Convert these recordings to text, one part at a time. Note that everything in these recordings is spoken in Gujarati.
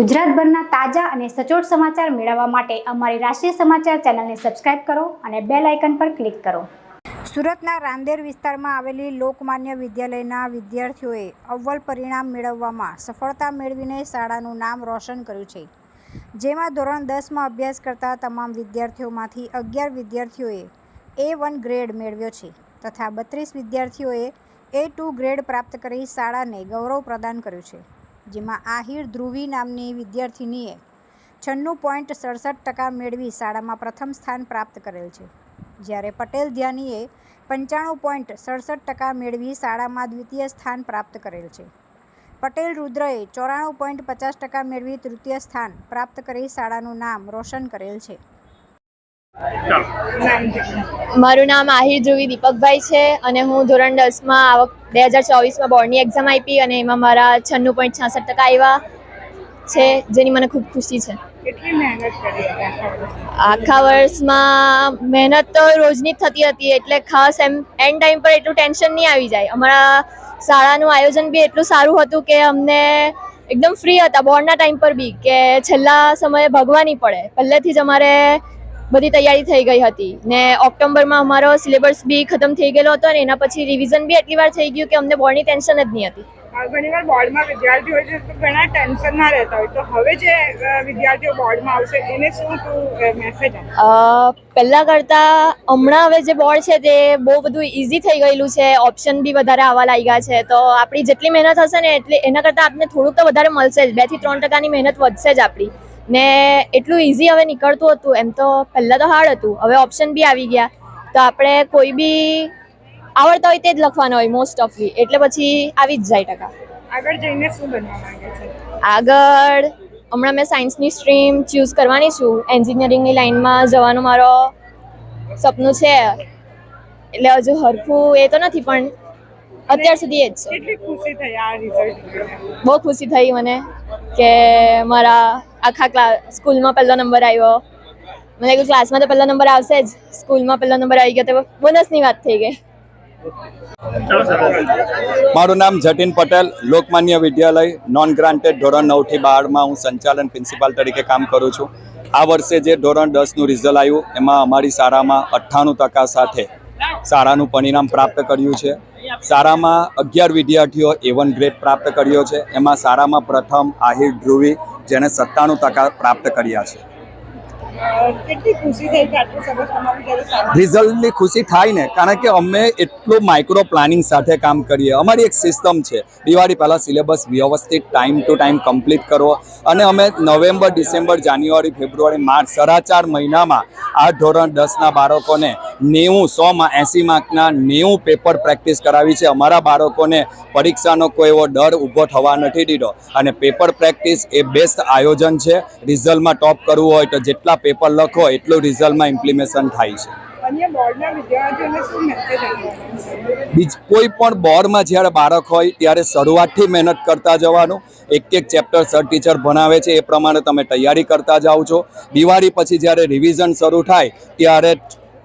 ગુજરાતભરના તાજા અને સચોટ સમાચાર મેળવવા માટે અમારી રાષ્ટ્રીય સમાચાર ચેનલને સબસ્ક્રાઇબ કરો અને બેલ આઇકન પર ક્લિક કરો. સુરતના રાંદેર વિસ્તારમાં આવેલી લોકમાન્ય વિદ્યાલયના વિદ્યાર્થીઓએ અવ્વલ પરિણામ મેળવવામાં સફળતા મેળવીને શાળાનું નામ રોશન કર્યું છે. જેમાં ધોરણ દસમાં અભ્યાસ કરતા તમામ વિદ્યાર્થીઓમાંથી અગિયાર વિદ્યાર્થીઓએ એ વન ગ્રેડ મેળવ્યો છે તથા બત્રીસ વિદ્યાર્થીઓએ એ ટુ ગ્રેડ પ્રાપ્ત કરી શાળાને ગૌરવ પ્રદાન કર્યું છે. જેમાં આહિર ધ્રુવી નામની વિદ્યાર્થિનીએ છન્નું પોઈન્ટ સડસઠ ટકા મેળવી શાળામાં પ્રથમ સ્થાન પ્રાપ્ત કરેલ છે. જ્યારે પટેલ ધ્યાનીએ પંચાણું પોઈન્ટ સડસઠ ટકા મેળવી શાળામાં દ્વિતીય સ્થાન પ્રાપ્ત કરેલ છે. પટેલ રુદ્રએ ચોરાણું પોઈન્ટ પચાસ ટકા મેળવી તૃતીય સ્થાન પ્રાપ્ત કરી શાળાનું નામ રોશન કરેલ છે. મારું નામ આહિર ધ્રુવી દીપકભાઈ છે અને હું ધોરણ દસમાં આવક બે હજાર ચોવીસમાં બોર્ડની એક્ઝામ આપી અને એમાં મારા છન્નું પોઈન્ટ છાસઠ ટકા આવ્યા છે જેની મને ખૂબ ખુશી છે? આખા વર્ષમાં? મહેનત તો રોજની જ થતી હતી એટલે ખાસ એમ એન્ડ ટાઈમ પર એટલું ટેન્શન નહીં આવી જાય. અમારા શાળાનું આયોજન બી એટલું સારું હતું કે અમને એકદમ ફ્રી હતા બોર્ડના ટાઈમ પર બી કે છેલ્લા સમયે ભગવા નહીં પડે. પહેલેથી જ અમારે બધી તૈયારી થઈ ગઈ હતી. ને ઓક્ટોબરમાં અમારો સિલેબસ બી ખતમ થઈ ગયેલો હતો અને એના પછી રિવિઝન બી એટલી વાર થઈ ગયું કે અમને બોર્ડની ટેન્શન જ નહીં હતી. ઘણીવાર બોર્ડમાં વિદ્યાર્થીઓ હોય છે તો ઘણા ટેન્શન રહેતા હોય. તો હવે જે વિદ્યાર્થીઓ બોર્ડમાં આવશે એને શું તું મેસેજ આપ? પહેલા કરતાં હમણાં હવે જે બોર્ડ છે તે બહુ બધું ઇઝી થઈ ગયેલું છે. ઓપ્શન બી વધારે આવવા લાગ્યા છે. તો આપણી જેટલી મહેનત હશે ને એટલી એના કરતાં આપને થોડુંક તો વધારે મળશે જ. બેથી ત્રણ ટકાની મહેનત વધશે જ આપણી. ને એટલું ઇઝી હવે નીકળતું હતું. એમ તો પહેલાં તો હાર્ડ હતું. હવે ઓપ્શન બી આવી ગયા. તો આપણે કોઈ બી આવડતા હોય તે જ લખવાનો હોય મોસ્ટ ઓફલી એટલે પછી આવી જ જાય ટકા. આગળ જઈને શું બનવા માંગે છે? આગળ હમણાં મેં સાયન્સની સ્ટ્રીમ ચૂઝ કરવાની છું. એન્જિનિયરિંગની લાઈનમાં જવાનું મારો સપનું છે. એટલે હજુ હરખું એ તો નથી પણ અત્યાર સુધી એ જ છે. બહુ ખુશી થઈ મને કે મારા આખા ક્લાસ સ્કૂલમાં પહેલો નંબર આવ્યો. મને કહ્યું ક્લાસમાં તો પહેલો નંબર આવશે જ. સ્કૂલમાં પહેલો નંબર આવી ગયો તો બોનસની વાત થઈ ગઈ. મારું નામ જતીન પટેલ, લોકમાન્ય વિદ્યાલય નોન ગ્રાન્ટેડ ધોરણ નવથી બારમાં હું સંચાલન પ્રિન્સિપાલ તરીકે કામ કરું છું. આ વર્ષે જે ધોરણ દસનું રિઝલ્ટ આવ્યું, એમાં અમારી શાળામાં અઠ્ઠાણું ટકા સાથે શાળાનું પરિણામ પ્રાપ્ત કર્યું છે. શાળામાં અગિયાર વિદ્યાર્થીઓ એ વન ગ્રેડ પ્રાપ્ત કર્યો છે. એમાં શાળામાં પ્રથમ આહિર ધ્રુવી જેણે સત્તાણું ટકા પ્રાપ્ત કર્યા છે. કેટલી ખુશી થઈ કે આટલું સરસ તમારું જ્યારે રિઝલ્ટની ખુશી થાય ને, કારણ કે અમે એટલું માઇક્રો પ્લાનિંગ સાથે કામ કરીએ. અમારી એક સિસ્ટમ છે. દિવાળી પહેલાં સિલેબસ વ્યવસ્થિત ટાઈમ ટુ ટાઈમ કમ્પ્લીટ કરવો અને અમે November, December, January, February, March, સાડા ચાર મહિનામાં આ ધોરણ દસના બાળકોને નેવું સોમાં એંસી માર્કના નેવું પેપર પ્રેક્ટિસ કરાવી છે. અમારા બાળકોને પરીક્ષાનો કોઈ એવો ડર ઊભો થવા નથી દીધો. અને પેપર પ્રેક્ટિસ એ બેસ્ટ આયોજન છે. રિઝલ્ટમાં ટોપ કરવું હોય તો જેટલા પેપર લખો એટલું રિઝલ્ટમાં ઇમ્પ્લિમેશન થાય છે. બીજ કોઈ પણ બોર્ડમાં જ્યારે બાળક હોય ત્યારે શરૂઆતથી મહેનત કરતા જવાનું. એક એક ચેપ્ટર સર ટીચર ભણાવે છે એ પ્રમાણે તમે તૈયારી કરતા જાઓ છો. દિવાળી પછી જ્યારે રિવિઝન શરૂ થાય ત્યારે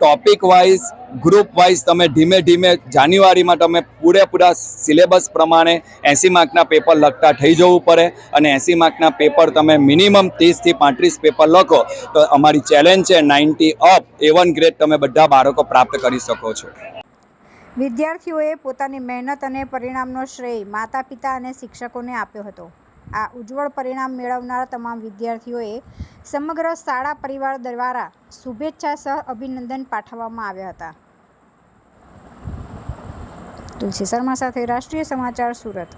ટોપિક વાઇઝ ગ્રુપ વાઇઝ તમે ધીમે ધીમે જાન્યુઆરીમાં તમે પૂરેપૂરા સિલેબસ પ્રમાણે એંસી માર્કના પેપર લખતા થઈ જવું પડે અને એંસી માર્કના પેપર તમે મિનિમમ ત્રીસથી પાંત્રીસ પેપર લખો તો અમારી ચેલેન્જ છે ninety up A one grade તમે બધા બાળકો પ્રાપ્ત કરી શકો છો. વિદ્યાર્થીઓએ પોતાની મહેનત અને પરિણામનો શ્રેય માતા પિતા અને શિક્ષકોને આપ્યો હતો. આ ઉજ્જવળ પરિણામ મેળવનાર તમામ વિદ્યાર્થીઓએ સમગ્ર શાળા પરિવાર દ્વારા શુભેચ્છા સહ અભિનંદન પાઠવવામાં આવ્યા હતા. તુલસી શર્મા સાથે રાષ્ટ્રીય સમાચાર સુરત.